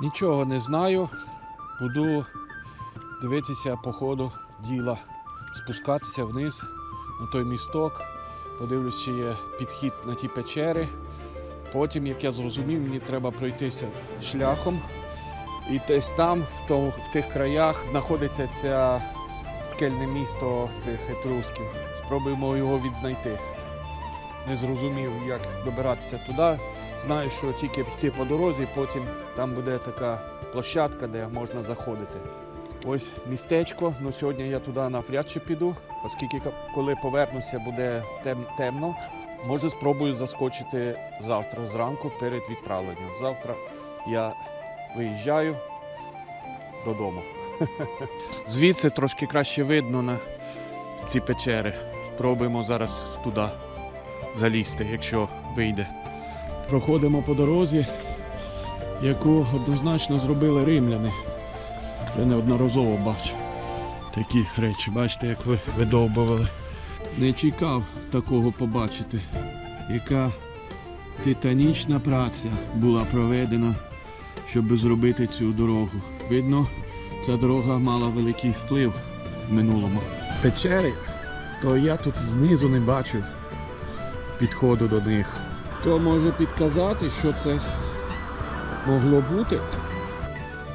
Нічого не знаю. Буду дивитися по ходу діла, спускатися вниз на той місток. Подивлюсь, чи є підхід на ті печери. Потім, як я зрозумів, мені треба пройтися шляхом. І десь там, в, то, в тих краях, знаходиться це скельне місто цих етрусків. Спробуємо його відзнайти. Не зрозумів, як добиратися туди. Знаю, що тільки йти по дорозі, потім там буде така площадка, де можна заходити. Ось містечко. Ну сьогодні я туди навряд чи піду, оскільки коли повернуся, буде тем- темно. Може, спробую заскочити завтра зранку перед відправленням. Завтра я виїжджаю додому. Звідси трошки краще видно на ці печери. Спробуємо зараз туди залізти, якщо вийде. Проходимо по дорозі, яку однозначно зробили римляни. Я неодноразово бачу такі речі. Бачите, як ви видовбували. Не чекав такого побачити, яка титанічна праця була проведена, щоб зробити цю дорогу. Видно, ця дорога мала великий вплив в минулому. Печери, то я тут знизу не бачу підходу до них. Хто може підказати, що це могло бути?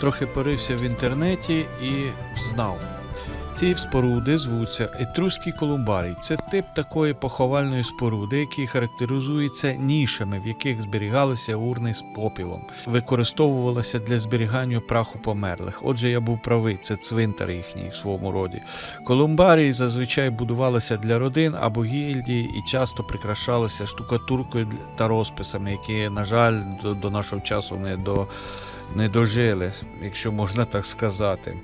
Трохи порився в інтернеті і взнав. Ці споруди звуться Етруський колумбарій. Це тип такої поховальної споруди, який характеризується нішами, в яких зберігалися урни з попілом, використовувалася для зберігання праху померлих. Отже, я був правий, це цвинтар їхній в своєму роді. Колумбарії зазвичай будувалися для родин або гільдії і часто прикрашалися штукатуркою та розписами, які, на жаль, до, нашого часу не, до, не дожили, якщо можна так сказати.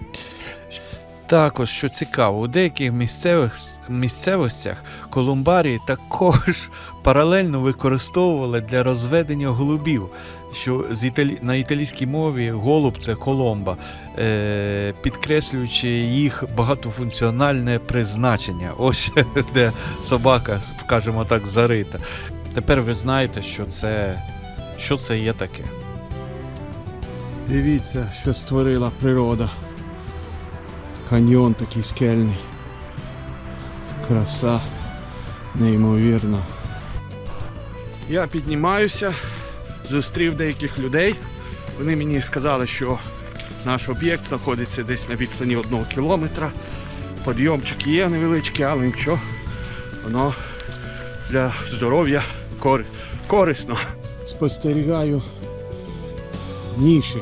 Також, що цікаво, у деяких місцевих місцевостях колумбарії також паралельно використовували для розведення голубів. Що з італі... на італійській мові голуб це коломба, е... підкреслюючи їх багатофункціональне призначення. Ось де собака, скажімо так, зарита. Тепер ви знаєте, що це, що це є таке. Дивіться, що створила природа. Каньйон такий скельний. Краса неймовірна. Я піднімаюся, зустрів деяких людей. Вони мені сказали, що наш об'єкт знаходиться десь на відстані одного кілометра. Подйомчик є невеличкий, але нічого. Воно для здоров'я кор- корисно. Спостерігаю ніші.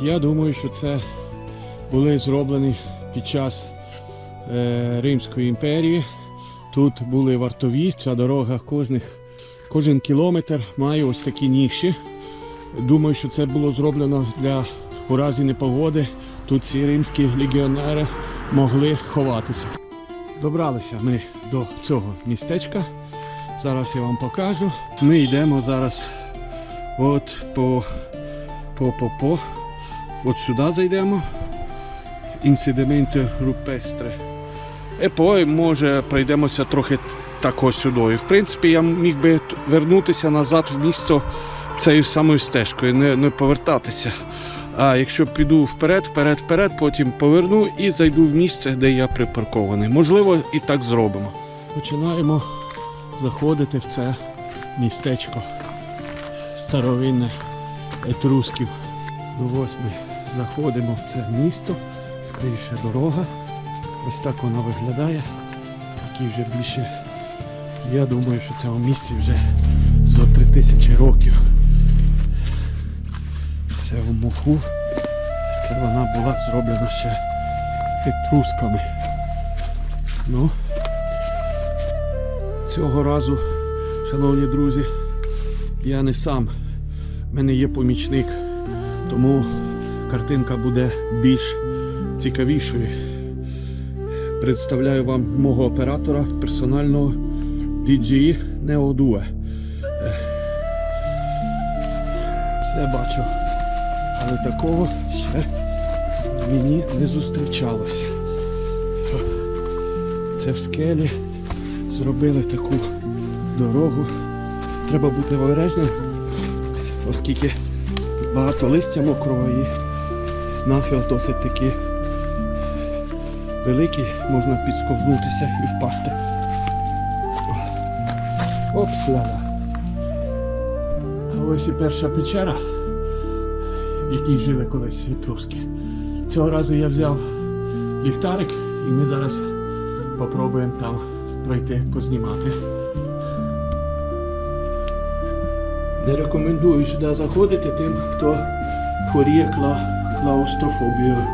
Я думаю, що це були зроблені під час е, Римської імперії. Тут були вартові, ця дорога кожних, кожен кілометр має ось такі ніші. Думаю, що це було зроблено для у разі непогоди. Тут ці римські легіонери могли ховатися. Добралися ми до цього містечка. Зараз я вам покажу. Ми йдемо зараз от по, по, по, по. От сюди зайдемо інсидименти рупестре. І потім, може, пройдемося трохи тако сюди. В принципі, я міг би вернутися назад в місто цією самою стежкою, не, не повертатися. А якщо піду вперед, вперед, вперед, потім поверну і зайду в місце, де я припаркований. Можливо, і так зробимо. Починаємо заходити в це містечко старовинне етрусків. Ось заходимо в це місто, скоріше дорога. Ось так вона виглядає. Такі вже більше. Я думаю, що цьому місці вже зо три тисячі років. Це в моху. Це вона була зроблена ще етрусками. Ну, цього разу, шановні друзі, я не сам. В мене є помічник. Тому картинка буде більш цікавішою. Представляю вам мого оператора персонального DJI Neo Duo. Е, Все бачу. Але такого ще мені не зустрічалося. Це в скелі зробили таку дорогу. Треба бути обережним, оскільки багато листя мокрого і нахил досить таки великий, можна підсковзнутися і впасти. Опсляда. А ось і перша печера, в якій жили колись етруски. Цього разу я взяв ліхтарик і ми зараз попробуємо там пройти, познімати. Не рекомендую сюди заходити тим, хто хворіє кла... клаустрофобією.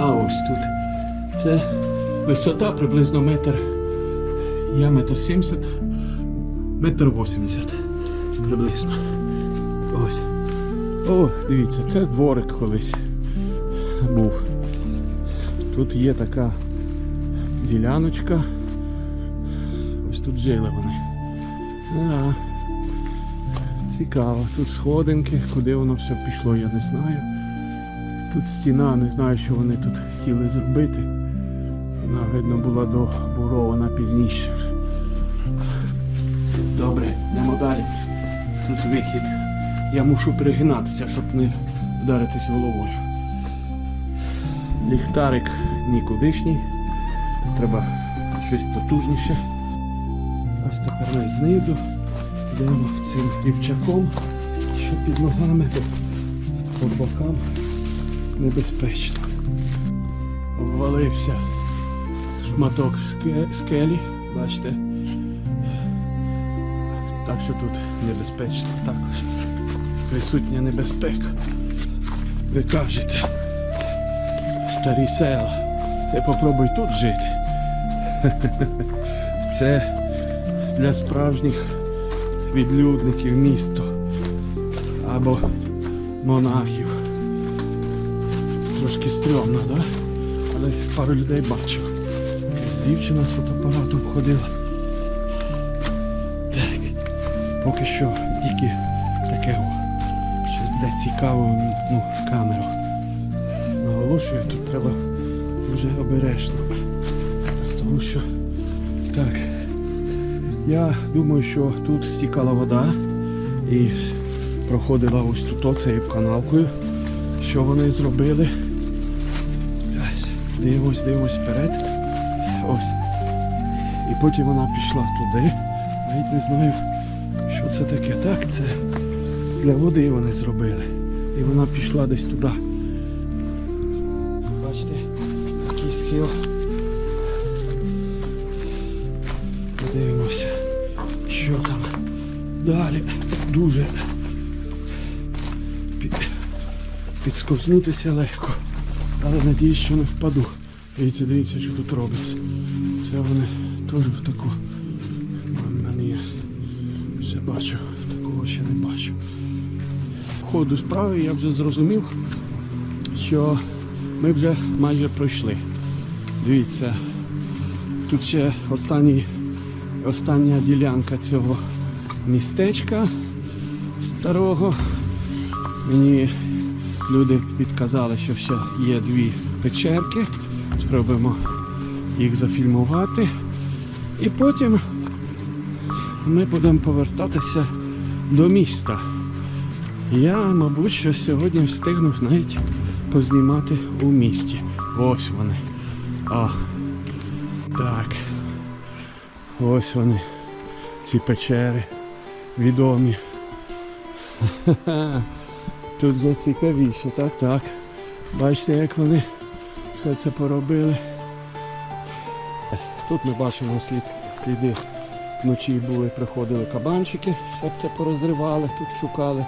А ось тут. Це висота приблизно метр. Я метр сімдесят, метр вісімдесят приблизно. Ось. О, дивіться, це дворик колись був. Тут є така діляночка. Ось тут жили вони. А, цікаво. Тут сходинки, куди воно все пішло, я не знаю. Тут стіна, не знаю, що вони тут хотіли зробити. Вона, видно, була добурована пізніше. Добре, йдемо далі. Тут вихід. Я мушу пригинатися, щоб не вдаритись головою. Ліхтарик нікудишній. Треба щось потужніше. Ось тепер ми знизу йдемо цим рівчаком, що під ногами, по бокам небезпечно. Обвалився шматок скелі, бачите. Так що тут небезпечно також. Присутня небезпека. Ви кажете, старі села, ти попробуй тут жити. Це для справжніх відлюдників місто або монахів. Трошки стрьомно, да? але пару людей бачив. Дівчина з фотоапаратом ходила. Так, поки що тільки таке щось для цікавого ну, камеру. Наголошую, тут треба дуже обережно. Тому що так, я думаю, що тут стікала вода і проходила ось тут оцею канавкою. Що вони зробили? Дивимось, дивимось вперед. Потім вона пішла туди. Навіть не знаю, що це таке. Так, це для води вони зробили. І вона пішла десь туди. Бачите, такий схил. Подивимося, що там далі. Дуже під, підсковзнутися легко. Але надіюсь, що не впаду. Дивіться, дивіться, що тут робиться. Це вони теж в таку. Мені все бачу, такого ще не бачу. В ходу справи я вже зрозумів, що ми вже майже пройшли. Дивіться, тут ще останній, остання ділянка цього містечка старого. Мені люди підказали, що ще є дві печерки. Спробуємо їх зафільмувати. І потім ми будемо повертатися до міста. Я, мабуть, що сьогодні встигну навіть познімати у місті. Ось вони. А, так. Ось вони. Ці печери відомі. Тут вже цікавіше, так, так. Бачите, як вони все це поробили. Тут ми бачимо слід, сліди. Вночі були, приходили кабанчики, все це порозривали, тут шукали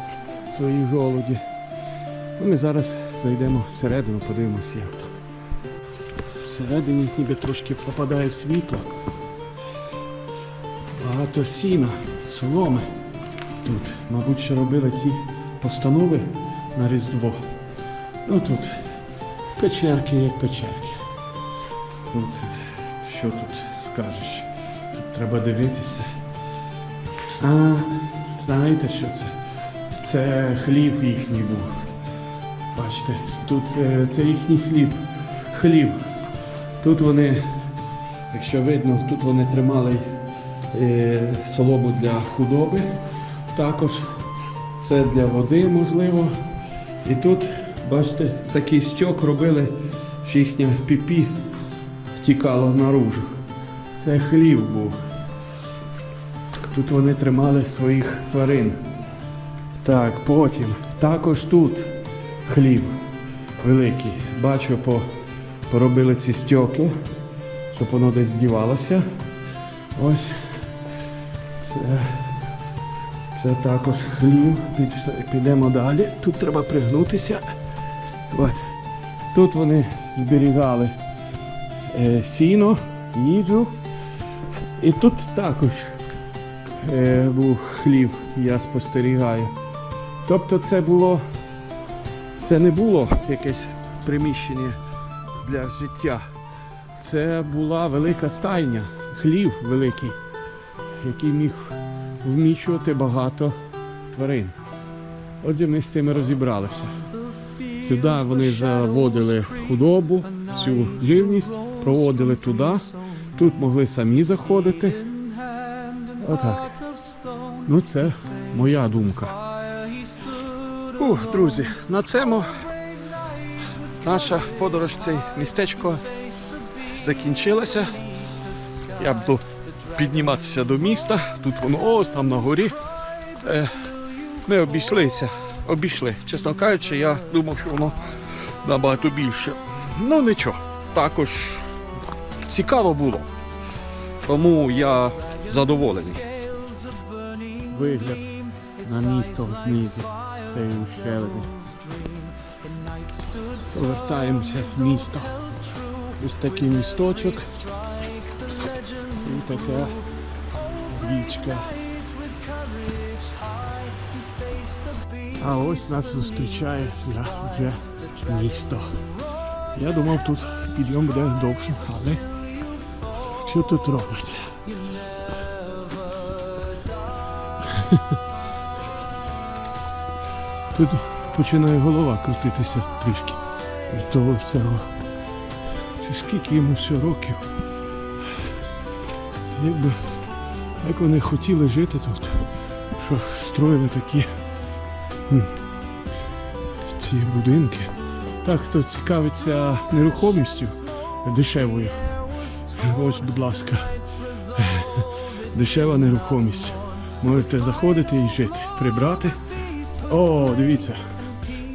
свої жолуді. Ну, Ми зараз зайдемо всередину, подивимося, як там. Всередині ніби трошки попадає світло. Багато сіна, соломи. Тут, мабуть, ще робили ці постанови на Різдво. Ну тут печерки як печерки. Тут, що тут скажеш? Тут треба дивитися. А, знаєте що це? Це хліб їхній був. Бачите, тут е, це їхній хліб. Хліб. Тут вони, якщо видно, тут вони тримали е, солому для худоби. Також Це для води можливо. І тут, бачите, такий стьок робили, що їхня піпі втікала наружу. Це хлів був. Тут вони тримали своїх тварин. Так, потім також тут хлів великий. Бачу, по, поробили ці стьоки, щоб воно десь дівалося. Ось. Це, це також хлів. Підемо далі. Тут треба пригнутися. От. Тут вони зберігали сіно, їжу. І тут також е, був хлів, я спостерігаю. Тобто це було, це не було якесь приміщення для життя. Це була велика стайня, хлів великий, який міг вміщувати багато тварин. Отже, ми з цим розібралися. Сюди вони заводили худобу, всю живність, проводили туди. Тут могли самі заходити. Отак. Ну, це моя думка. Ух, друзі, на цьому наша подорож в це містечко закінчилася. Я буду підніматися до міста. Тут воно ось там на горі. Е, ми обійшлися. Обійшли. Чесно кажучи, я думав, що воно набагато більше. Ну нічого. Також цікаво було. Тому я задоволений. Вигляд на місто знизу з цієї ущелини. Повертаємося в місто. Ось такий місточок. І така річка. А ось нас зустрічає вже, місто. Я думав, тут підйом буде довше, але що тут робиться? Тут починає голова крутитися трішки від того всього. Чи скільки йому все років? Якби як вони хотіли жити тут, що строїли такі ці будинки. Так, хто цікавиться нерухомістю дешевою. Ось, будь ласка, дешева нерухомість. Можете заходити і жити, прибрати. О, дивіться,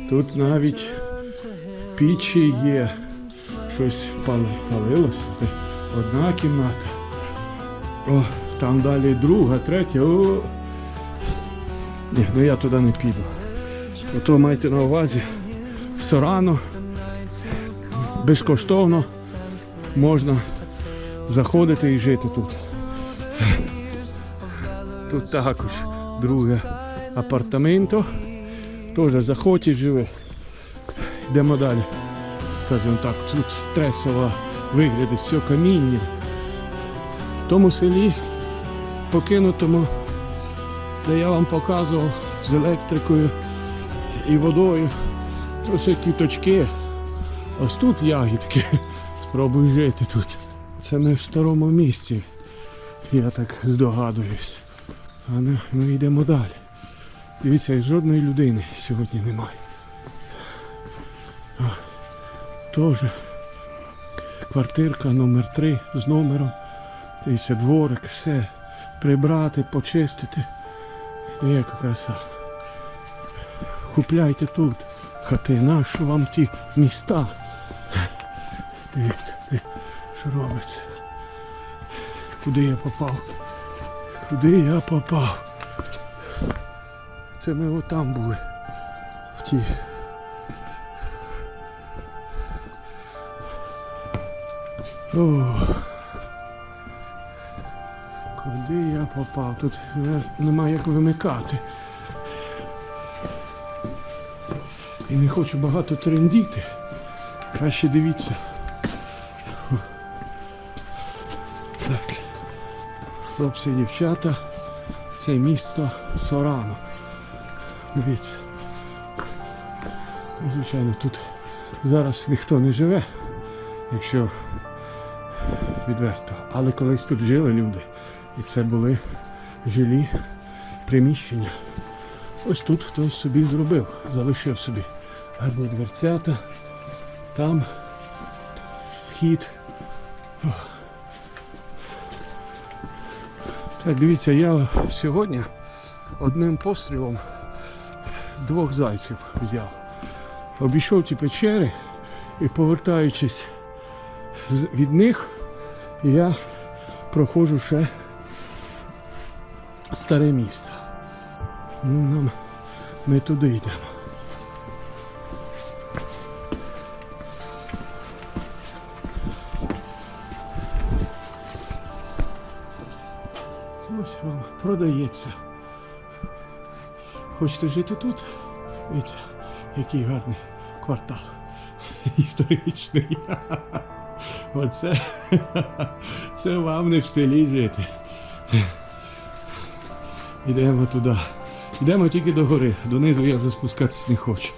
тут навіть пічі є. Щось пали- палилося. Одна кімната. О, там далі друга, третя. О. Ні, ну я туди не піду. Ото майте на увазі. Все рано, безкоштовно можна заходити і жити тут. Тут також друге апартаменто. Теж заходь і живи. Йдемо далі. Скажімо так, тут стресова вигляд, все каміння. В тому селі покинутому, де я вам показував з електрикою і водою. То все квіточки. Ось тут ягідки. Спробуй жити тут. Це ми в старому місці. Я так здогадуюсь. А ну, ми йдемо далі. Дивіться, жодної людини сьогодні немає. А, Теж квартирка номер 3 з номером. Дивіться, дворик, все. Прибрати, почистити. Яка краса. Купляйте тут хати, нащо вам ті міста. Дивіться, де, що робиться. Куди я попав? Куди я попав? Це ми отам були. В тій. О. Куди я попав? Тут е, нема як вимикати. І не хочу багато трендіти. Краще дивіться. Хлопці і дівчата. Це місто Сорано. Дивіться. Ну, Звичайно, тут зараз ніхто не живе, якщо відверто. Але колись тут жили люди. І це були жилі приміщення. Ось тут хтось собі зробив, залишив собі гарні дверцята. Там вхід. Ох. Так, дивіться, я сьогодні одним пострілом двох зайців взяв. Обійшов ті печери і повертаючись від них, я проходжу ще старе місто. Ну, нам ми туди йдемо. Продається. Хочете жити тут? Дивіться, який гарний квартал. Історичний. Оце це вам не в селі жити. Йдемо туди. Йдемо тільки до гори. Донизу я вже спускатись не хочу.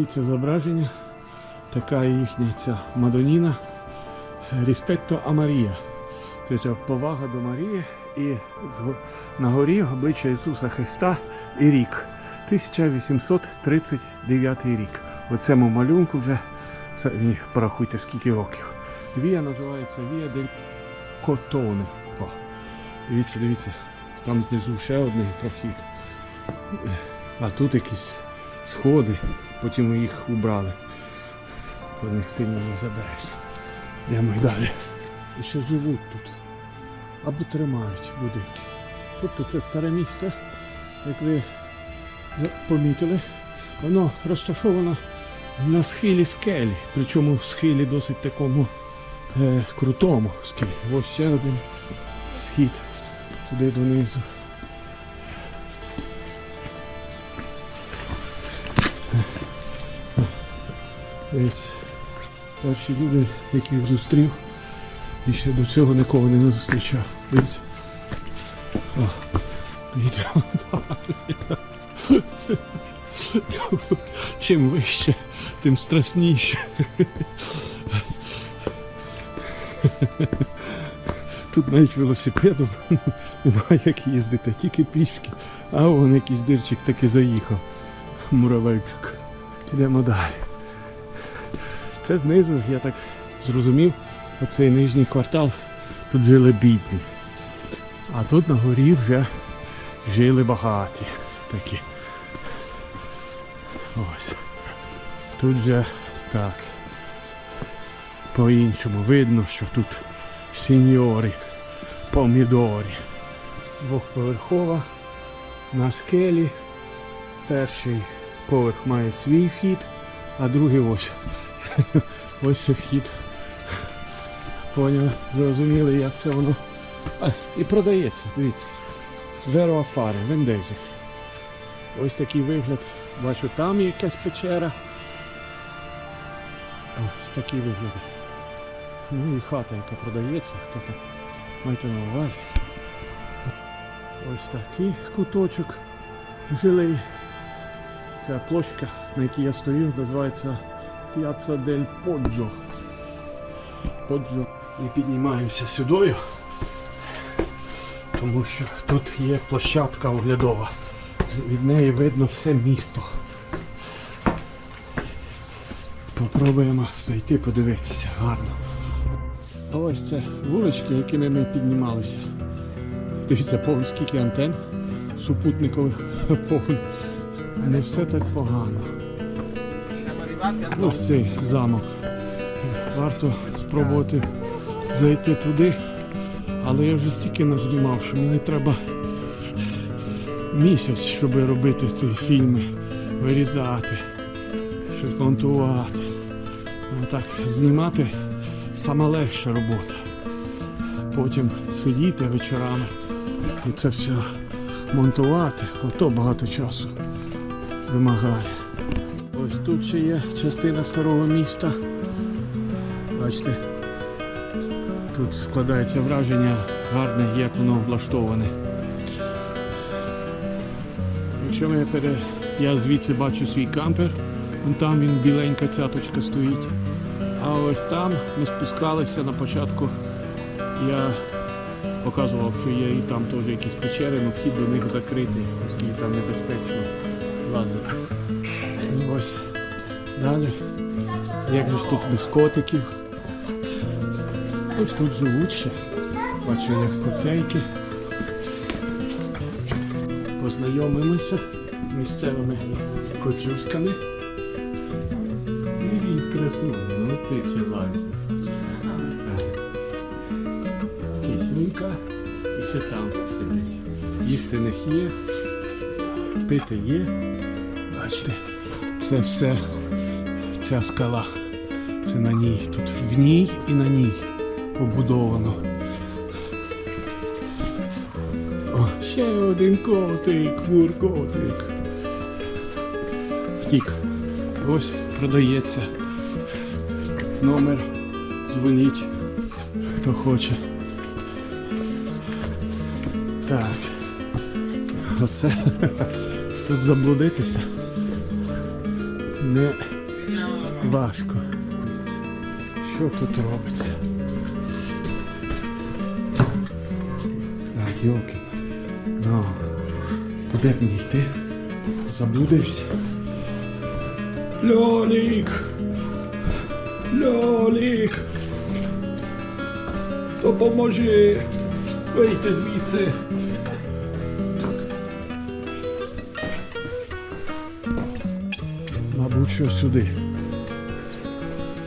І це зображення. Така їхня ця Мадоніна. Ріспетто а Марія. Це повага до Марії і на горі обличчя Ісуса Христа і рік. 1839 рік. У цьому малюнку вже самі порахуйте скільки років. Вія називається Вія дель Котоне. Дивіться, дивіться. Там знизу ще один прохід. А тут якісь сходи, потім ми їх убрали. По них сильно не заберешся. Йдемо й далі. І ще живуть тут. Або тримають будинки. Тобто це старе місце, як ви помітили, воно розташовано на схилі скелі, причому в схилі досить такому е, крутому схилі. Ось ще один схід туди донизу. Ось перші люди, яких зустрів, і ще до цього нікого не зустрічав. Дивіться. Йдемо далі. Чим вище, тим страшніше. Тут навіть велосипедом немає як їздити, тільки пішки. А вон якийсь дирчик таки заїхав. Муравейчик. Йдемо далі. Це знизу, я так зрозумів, оцей нижній квартал тут жили бідні. А тут на горі вже жили багаті такі. Ось. Тут же так. По-іншому видно, що тут сеньори, помідорі. Двохповерхова на скелі. Перший поверх має свій вхід, а другий ось. Ось це вхід. Поняли, зрозуміли, як це воно. А, і продається, дивіться. Зеро Афари, вендезі. Ось такий вигляд. Бачу, там якась печера. Ось такий вигляд. Ну і хата, яка продається, хто там майте на увазі. Ось такий куточок жилий. Ця площа, на якій я стою, називається П'яцца дель Поджо. Поджо. І піднімаємося сюдою, тому що тут є площадка оглядова. Від неї видно все місто. Попробуємо зайти подивитися гарно. А ось це вулички, якими ми піднімалися. Дивіться, повні скільки антен супутникових повн. Не все так погано. Ось цей замок. Варто спробувати зайти туди. Але я вже стільки назнімав, що мені треба місяць, щоб робити ці фільми, вирізати, щось монтувати. Ну, так, знімати сама легша робота. Потім сидіти вечорами і це все монтувати, ото багато часу вимагає. Тут ще є частина старого міста. Бачите, тут складається враження гарне, як воно облаштоване. Якщо ми пере... я звідси бачу свій кампер, вон там він біленька цяточка стоїть. А ось там ми спускалися на початку. Я показував, що є і там теж якісь печери, але вхід до них закритий, оскільки там небезпечно лазити. Далі. Як же ж тут без котиків? Ось тут живуть ще. Бачу, як котейки. Познайомимося з місцевими котюськами. Привіт, красивий, ну ти чилайся. Кисюнька і ще там сидить. Їсти них є, пити є. Бачите, це все ця скала. Це на ній. Тут в ній і на ній побудовано. О, ще один котик, муркотик. Втік. Ось продається номер. Дзвоніть, хто хоче. Так. Оце тут заблудитися не важко. Що тут робиться? Так, йолки. Ну, куди б мені йти? Заблудився. Льолік! Льолік! Допоможи! Вийти звідси! Що сюди.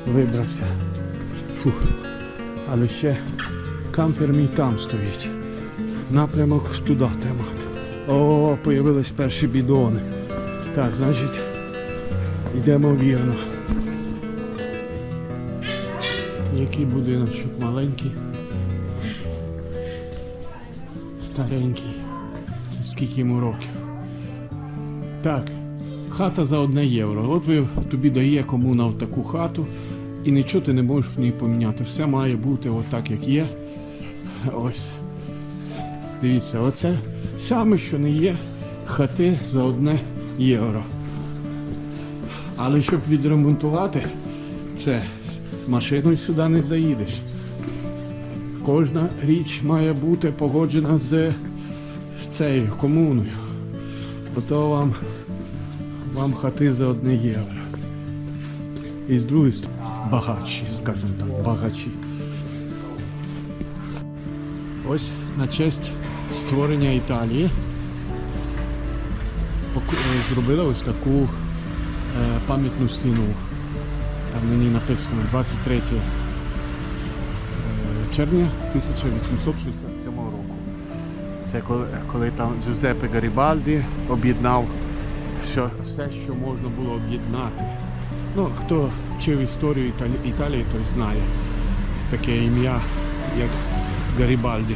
Вибрався. Фух. Але ще кампер мій там стоїть. Напрямок туди тримати. О, появились перші бідони. Так, значить, йдемо вірно. Який будиночок маленький. Старенький. Скільки йому років. Так, хата за одне євро. От ви тобі дає комуна таку хату, і нічого ти не можеш в ній поміняти. Все має бути отак, як є. Ось. Дивіться, оце саме, що не є хати за одне євро. Але щоб відремонтувати це, машиною сюди не заїдеш. Кожна річ має бути погоджена з цією комуною. Ото вам, вам хати за одне євро. І з другої сторони багатші, скажімо так, багачі. Ось на честь створення Італії е, зробили ось таку е, пам'ятну стіну. Там ній написано 23 е, червня 1867 року. Це коли, коли там Джузеппе Гарібальді об'єднав що, все, що можна було об'єднати. Ну, хто вчив історію Італі- Італії, той знає таке ім'я, як Гарібальді.